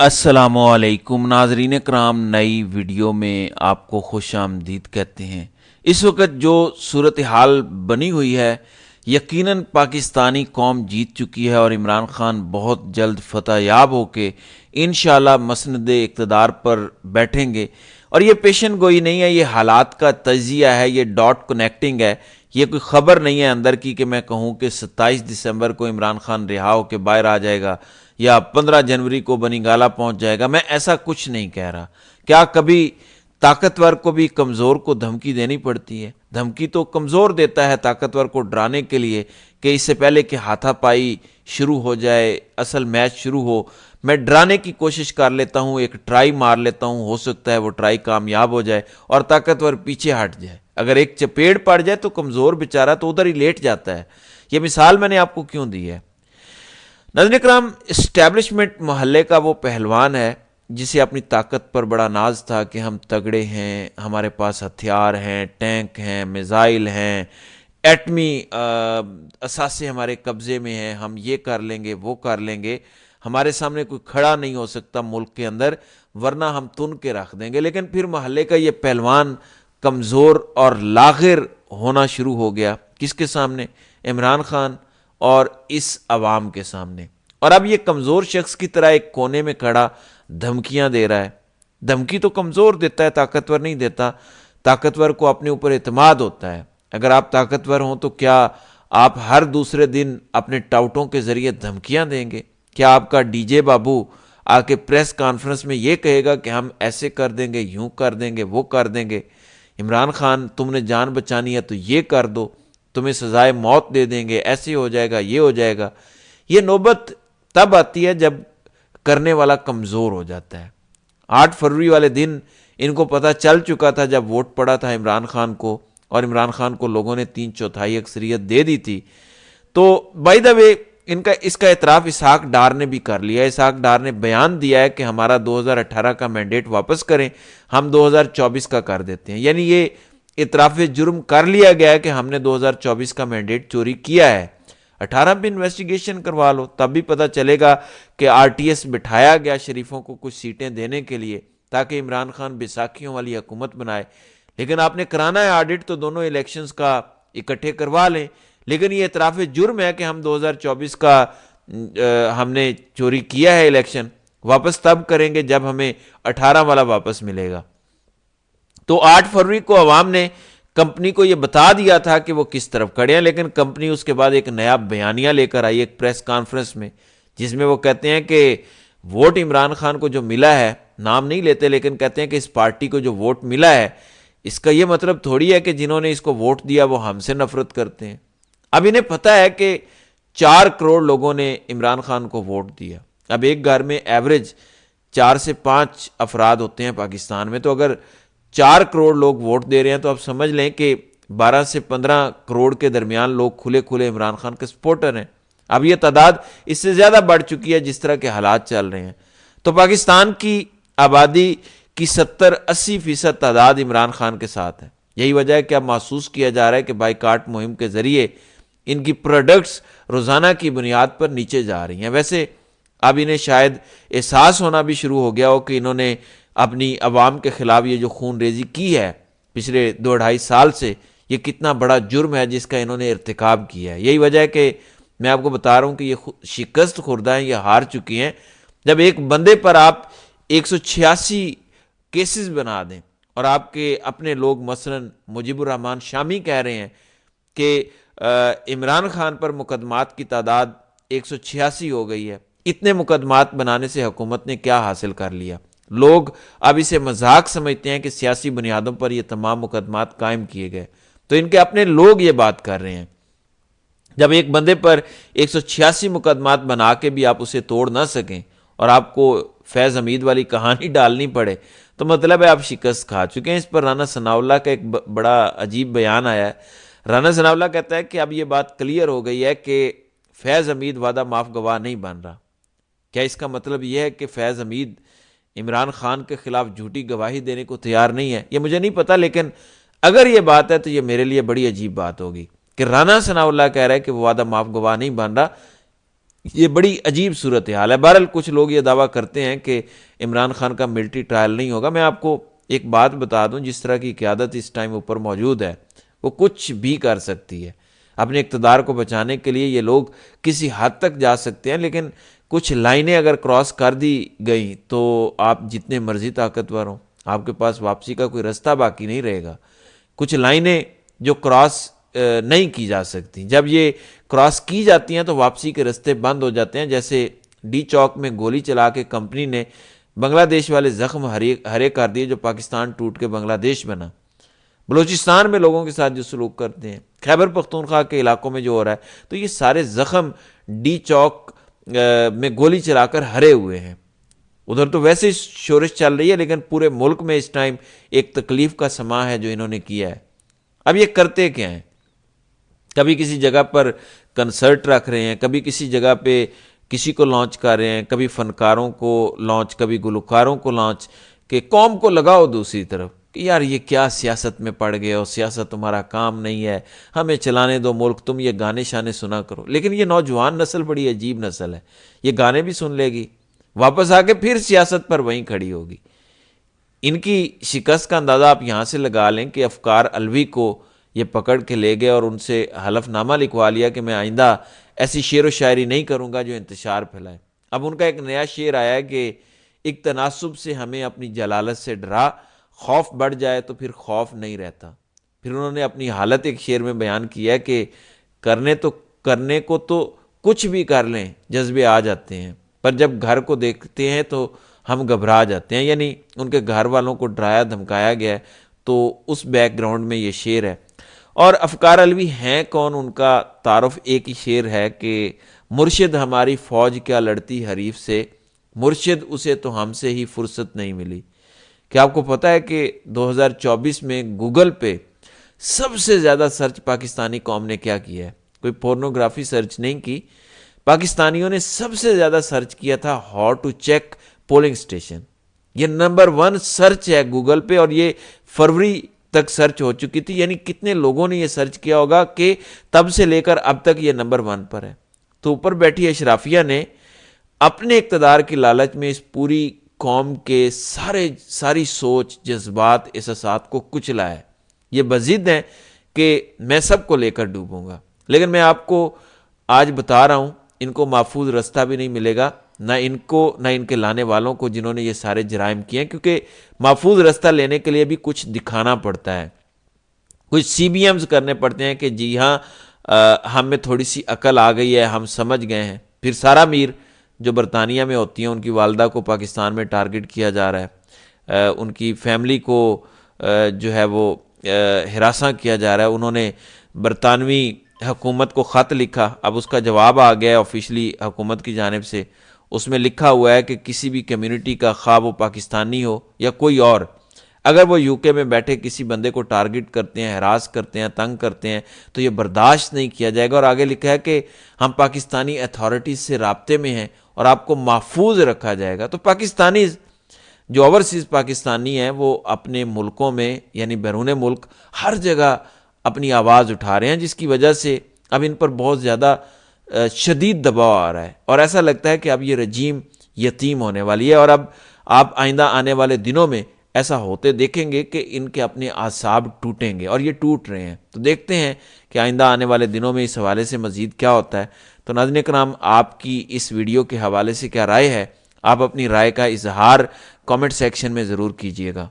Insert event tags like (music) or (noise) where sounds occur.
السلام علیکم ناظرین کرام، نئی ویڈیو میں آپ کو خوش آمدید کہتے ہیں۔ اس وقت جو صورتحال بنی ہوئی ہے، یقیناً پاکستانی قوم جیت چکی ہے اور عمران خان بہت جلد فتح یاب ہو کے انشاءاللہ مسند اقتدار پر بیٹھیں گے۔ اور یہ پیشن گوئی نہیں ہے، یہ حالات کا تجزیہ ہے، یہ ڈاٹ کنیکٹنگ ہے۔ یہ کوئی خبر نہیں ہے اندر کی کہ میں کہوں کہ ستائیس دسمبر کو عمران خان رہا ہو کے باہر آ جائے گا۔ یا پندرہ جنوری کو بنی گالا پہنچ جائے گا، میں ایسا کچھ نہیں کہہ رہا۔ کیا کبھی طاقتور کو بھی کمزور کو دھمکی دینی پڑتی ہے؟ دھمکی تو کمزور دیتا ہے طاقتور کو ڈرانے کے لیے کہ اس سے پہلے کہ ہاتھا پائی شروع ہو جائے، اصل میچ شروع ہو۔ میں ڈرانے کی کوشش کر لیتا ہوں، ایک ٹرائی مار لیتا ہوں، ہو سکتا ہے وہ ٹرائی کامیاب ہو جائے اور طاقتور پیچھے ہٹ جائے۔ اگر ایک چپیڑ پڑ جائے تو کمزور بیچارہ تو ادھر ہی لیٹ جاتا ہے۔ یہ مثال میں نے آپ کو کیوں دی ہے؟ نظر اکرام اسٹیبلشمنٹ محلے کا وہ پہلوان ہے جسے اپنی طاقت پر بڑا ناز تھا کہ ہم تگڑے ہیں، ہمارے پاس ہتھیار ہیں، ٹینک ہیں، میزائل ہیں، ایٹمی اثاثے ہمارے قبضے میں ہیں، ہم یہ کر لیں گے، وہ کر لیں گے، ہمارے سامنے کوئی کھڑا نہیں ہو سکتا ملک کے اندر، ورنہ ہم تن کے رکھ دیں گے۔ لیکن پھر محلے کا یہ پہلوان کمزور اور لاغر ہونا شروع ہو گیا۔ کس کے سامنے؟ عمران خان۔ اور اس عوام کے سامنے۔ اور اب یہ کمزور شخص کی طرح ایک کونے میں کھڑا دھمکیاں دے رہا ہے۔ دھمکی تو کمزور دیتا ہے، طاقتور نہیں دیتا۔ طاقتور کو اپنے اوپر اعتماد ہوتا ہے۔ اگر آپ طاقتور ہوں تو کیا آپ ہر دوسرے دن اپنے ٹاؤٹوں کے ذریعے دھمکیاں دیں گے؟ کیا آپ کا ڈی جے بابو آ کے پریس کانفرنس میں یہ کہے گا کہ ہم ایسے کر دیں گے، یوں کر دیں گے، وہ کر دیں گے؟ عمران خان، تم نے جان بچانی ہے تو یہ کر دو۔ تمہیں سزائے موت دے دیں گے، ایسے ہو جائے گا، یہ ہو جائے گا۔ یہ نوبت تب آتی ہے جب کرنے والا کمزور ہو جاتا ہے۔ آٹھ فروری والے دن ان کو پتہ چل چکا تھا جب ووٹ پڑا تھا عمران خان کو، اور عمران خان کو لوگوں نے تین چوتھائی اکثریت دے دی تھی۔ تو بائی دا وے ان کا، اس کا اعتراف اسحاق ڈار نے بھی کر لیا۔ اسحاق ڈار نے بیان دیا ہے کہ ہمارا دو ہزار اٹھارہ کا مینڈیٹ واپس کریں، ہم دو ہزار چوبیس کا کر دیتے ہیں۔ یعنی یہ اطراف جرم کر لیا گیا ہے کہ ہم نے دو ہزار چوبیس کا مینڈیٹ چوری کیا ہے۔ اٹھارہ پہ انویسٹیگیشن کروا لو، تب بھی پتہ چلے گا کہ آر ٹی ایس بٹھایا گیا شریفوں کو کچھ سیٹیں دینے کے لیے تاکہ عمران خان بیساکھیوں والی حکومت بنائے۔ لیکن آپ نے کرانا ہے آڈٹ تو دونوں الیکشنز کا اکٹھے کروا لیں۔ لیکن یہ اطراف جرم ہے کہ ہم دو ہزار چوبیس کا ہم نے چوری کیا ہے الیکشن واپس تب کریں گے جب ہمیں اٹھارہ والا واپس ملے گا۔ تو آٹھ فروری کو عوام نے کمپنی کو یہ بتا دیا تھا کہ وہ کس طرف کھڑے ہیں، لیکن کمپنی اس کے بعد ایک نیا بیانیہ لے کر آئی ایک پریس کانفرنس میں، جس میں وہ کہتے ہیں کہ ووٹ عمران خان کو جو ملا ہے، نام نہیں لیتے، لیکن کہتے ہیں کہ اس پارٹی کو جو ووٹ ملا ہے، اس کا یہ مطلب تھوڑی ہے کہ جنہوں نے اس کو ووٹ دیا وہ ہم سے نفرت کرتے ہیں۔ اب انہیں پتہ ہے کہ چار کروڑ لوگوں نے عمران خان کو ووٹ دیا۔ اب ایک گھر میں ایوریج چار سے پانچ افراد ہوتے ہیں پاکستان میں، تو اگر چار کروڑ لوگ ووٹ دے رہے ہیں، تو آپ سمجھ لیں کہ بارہ سے پندرہ کروڑ کے درمیان لوگ کھلے کھلے عمران خان کے سپورٹر ہیں۔ اب یہ تعداد اس سے زیادہ بڑھ چکی ہے جس طرح کے حالات چل رہے ہیں۔ تو پاکستان کی آبادی کی ستر اسی فیصد تعداد عمران خان کے ساتھ ہے۔ یہی وجہ ہے کہ اب محسوس کیا جا رہا ہے کہ بائی کاٹ مہم کے ذریعے ان کی پروڈکٹس روزانہ کی بنیاد پر نیچے جا رہی ہیں۔ ویسے اب انہیں شاید احساس ہونا بھی شروع ہو گیا ہو کہ انہوں نے اپنی عوام کے خلاف یہ جو خون ریزی کی ہے، پچھلے دو ڈھائی سال سے یہ کتنا بڑا جرم ہے جس کا انہوں نے ارتکاب کیا ہے۔ یہی وجہ ہے کہ میں آپ کو بتا رہا ہوں کہ یہ شکست خوردہ ہیں، یہ ہار چکی ہیں۔ جب ایک بندے پر آپ ایک سو چھیاسی کیسز بنا دیں اور آپ کے اپنے لوگ مثلا مجیب الرحمان شامی کہہ رہے ہیں کہ عمران خان پر مقدمات کی تعداد ایک سو چھیاسی ہو گئی ہے۔ اتنے مقدمات بنانے سے حکومت نے کیا حاصل کر لیا؟ لوگ اب اسے مذاق سمجھتے ہیں کہ سیاسی بنیادوں پر یہ تمام مقدمات قائم کیے گئے۔ تو ان کے اپنے لوگ یہ بات کر رہے ہیں۔ جب ایک بندے پر ایک سو چھیاسی مقدمات بنا کے بھی آپ اسے توڑ نہ سکیں اور آپ کو فیض حمید والی کہانی (laughs) ڈالنی پڑے، تو مطلب ہے آپ شکست کھا چکے ہیں۔ اس پر رانا ثناء اللہ کا ایک بڑا عجیب بیان آیا ہے۔ رانا ثناء اللہ کہتا ہے کہ اب یہ بات کلیئر ہو گئی ہے کہ فیض حمید وعدہ معاف گواہ نہیں بن رہا۔ کیا اس کا مطلب یہ ہے کہ فیض حمید عمران خان کے خلاف جھوٹی گواہی دینے کو تیار نہیں ہے، یہ مجھے نہیں پتا، لیکن اگر یہ بات ہے تو یہ میرے لیے بڑی عجیب بات ہوگی کہ رانا ثناء اللہ کہہ رہا ہے کہ وہ وعدہ معاف گواہ نہیں بن رہا۔ یہ بڑی عجیب صورت حال ہے۔ بہرحال کچھ لوگ یہ دعویٰ کرتے ہیں کہ عمران خان کا ملٹری ٹرائل نہیں ہوگا۔ میں آپ کو ایک بات بتا دوں، جس طرح کی قیادت اس ٹائم اوپر موجود ہے، وہ کچھ بھی کر سکتی ہے۔ اپنے اقتدار کو بچانے کے لیے یہ لوگ کسی حد تک جا سکتے ہیں، لیکن کچھ لائنیں اگر کراس کر دی گئیں تو آپ جتنے مرضی طاقتور ہوں، آپ کے پاس واپسی کا کوئی رستہ باقی نہیں رہے گا۔ کچھ لائنیں جو کراس نہیں کی جا سکتی۔ جب یہ کراس کی جاتی ہیں تو واپسی کے رستے بند ہو جاتے ہیں، جیسے ڈی چوک میں گولی چلا کے کمپنی نے بنگلہ دیش والے زخم ہرے ہرے کر دیے جو پاکستان ٹوٹ کے بنگلہ دیش بنا۔ بلوچستان میں لوگوں کے ساتھ جو سلوک کرتے ہیں، خیبر پختونخوا کے علاقوں میں جو ہو رہا ہے، تو یہ سارے زخم ڈی چوک میں گولی چلا کر ہرے ہوئے ہیں۔ ادھر تو ویسے شورش چل رہی ہے، لیکن پورے ملک میں اس ٹائم ایک تکلیف کا سما ہے جو انہوں نے کیا ہے۔ اب یہ کرتے کیا ہیں؟ کبھی کسی جگہ پر کنسرٹ رکھ رہے ہیں، کبھی کسی جگہ پہ کسی کو لانچ کر رہے ہیں، کبھی فنکاروں کو لانچ، کبھی گلوکاروں کو لانچ، کہ قوم کو لگاؤ دوسری طرف۔ کہ یار یہ کیا سیاست میں پڑ گئے ہو؟ سیاست تمہارا کام نہیں ہے۔ ہمیں چلانے دو ملک، تم یہ گانے شانے سنا کرو۔ لیکن یہ نوجوان نسل بڑی عجیب نسل ہے۔ یہ گانے بھی سن لے گی۔ واپس آ کے پھر سیاست پر وہیں کھڑی ہوگی۔ ان کی شکست کا اندازہ آپ یہاں سے لگا لیں کہ افکار الوی کو یہ پکڑ کے لے گئے اور ان سے حلف نامہ لکھوا لیا کہ میں آئندہ ایسی شعر و شاعری نہیں کروں گا جو انتشار پھیلائے۔ اب ان کا ایک نیا شعر آیا ہے کہ ایک تناسب سے ہمیں اپنی جلالت سے ڈرا۔ خوف بڑھ جائے تو پھر خوف نہیں رہتا۔ پھر انہوں نے اپنی حالت ایک شعر میں بیان کیا ہے کہ کرنے تو، کرنے کو تو کچھ بھی کر لیں، جذبے آ جاتے ہیں۔ پر جب گھر کو دیکھتے ہیں تو ہم گھبرا جاتے ہیں۔ یعنی ان کے گھر والوں کو ڈرایا، دھمکایا گیا ہے۔ تو اس بیک گراؤنڈ میں یہ شعر ہے۔ اور افکار الوی ہیں کون؟ ان کا تعارف ایک ہی شعر ہے کہ مرشد ہماری فوج کیا لڑتی حریف سے، مرشد اسے تو ہم سے ہی فرصت نہیں ملی۔ کہ آپ کو پتہ ہے کہ دو ہزار چوبیس میں گوگل پہ سب سے زیادہ سرچ پاکستانی قوم نے کیا کیا ہے؟ کوئی پورنوگرافی سرچ نہیں کی۔ پاکستانیوں نے سب سے زیادہ سرچ کیا تھا how to check polling station یہ نمبر ون سرچ ہے گوگل پہ اور یہ فروری تک سرچ ہو چکی تھی۔ یعنی کتنے لوگوں نے یہ سرچ کیا ہوگا کہ تب سے لے کر اب تک یہ نمبر ون پر ہے۔ تو اوپر بیٹھی اشرافیہ نے اپنے اقتدار کی لالچ میں اس پوری قوم کے سارے ساری سوچ جذبات احساسات کو کچلا ہے۔ یہ بزد ہیں کہ میں سب کو لے کر ڈوبوں گا۔ لیکن میں آپ کو آج بتا رہا ہوں، ان کو محفوظ رستہ بھی نہیں ملے گا، نہ ان کو، نہ ان کے لانے والوں کو جنہوں نے یہ سارے جرائم کیے ہیں، کیونکہ محفوظ رستہ لینے کے لیے بھی کچھ دکھانا پڑتا ہے۔ کچھ سی بی ایمز کرنے پڑتے ہیں کہ جی ہاں ہم میں تھوڑی سی عقل آ گئی ہے، ہم سمجھ گئے ہیں۔ پھر سارا میر جو برطانیہ میں ہوتی ہیں، ان کی والدہ کو پاکستان میں ٹارگٹ کیا جا رہا ہے۔ ان کی فیملی کو جو ہے وہ ہراساں کیا جا رہا ہے۔ انہوں نے برطانوی حکومت کو خط لکھا۔ اب اس کا جواب آ گیا ہے آفیشلی حکومت کی جانب سے۔ اس میں لکھا ہوا ہے کہ کسی بھی کمیونٹی کا خواب وہ پاکستانی ہو یا کوئی اور۔ اگر وہ یو کے میں بیٹھے، کسی بندے کو ٹارگٹ کرتے ہیں، ہراس کرتے ہیں، تنگ کرتے ہیں، تو یہ برداشت نہیں کیا جائے گا۔ اور آگے لکھا ہے کہ ہم پاکستانی اتھارٹیز سے رابطے میں ہیں۔ اور آپ کو محفوظ رکھا جائے گا۔ تو پاکستانی جو اوورسیز پاکستانی ہیں، وہ اپنے ملکوں میں یعنی بیرون ملک، ہر جگہ اپنی آواز اٹھا رہے ہیں، جس کی وجہ سے اب ان پر بہت زیادہ شدید دباؤ آ رہا ہے۔ اور ایسا لگتا ہے کہ اب یہ رجیم یتیم ہونے والی ہے۔ اور اب آپ آئندہ آنے والے دنوں میں ایسا ہوتے دیکھیں گے کہ ان کے اپنے اعصاب ٹوٹیں گے، اور یہ ٹوٹ رہے ہیں۔ تو دیکھتے ہیں کہ آئندہ آنے والے دنوں میں اس حوالے سے مزید کیا ہوتا ہے۔ تو ناظرین کرام، آپ کی اس ویڈیو کے حوالے سے کیا رائے ہے؟ آپ اپنی رائے کا اظہار کامنٹ سیکشن میں ضرور کیجیے گا۔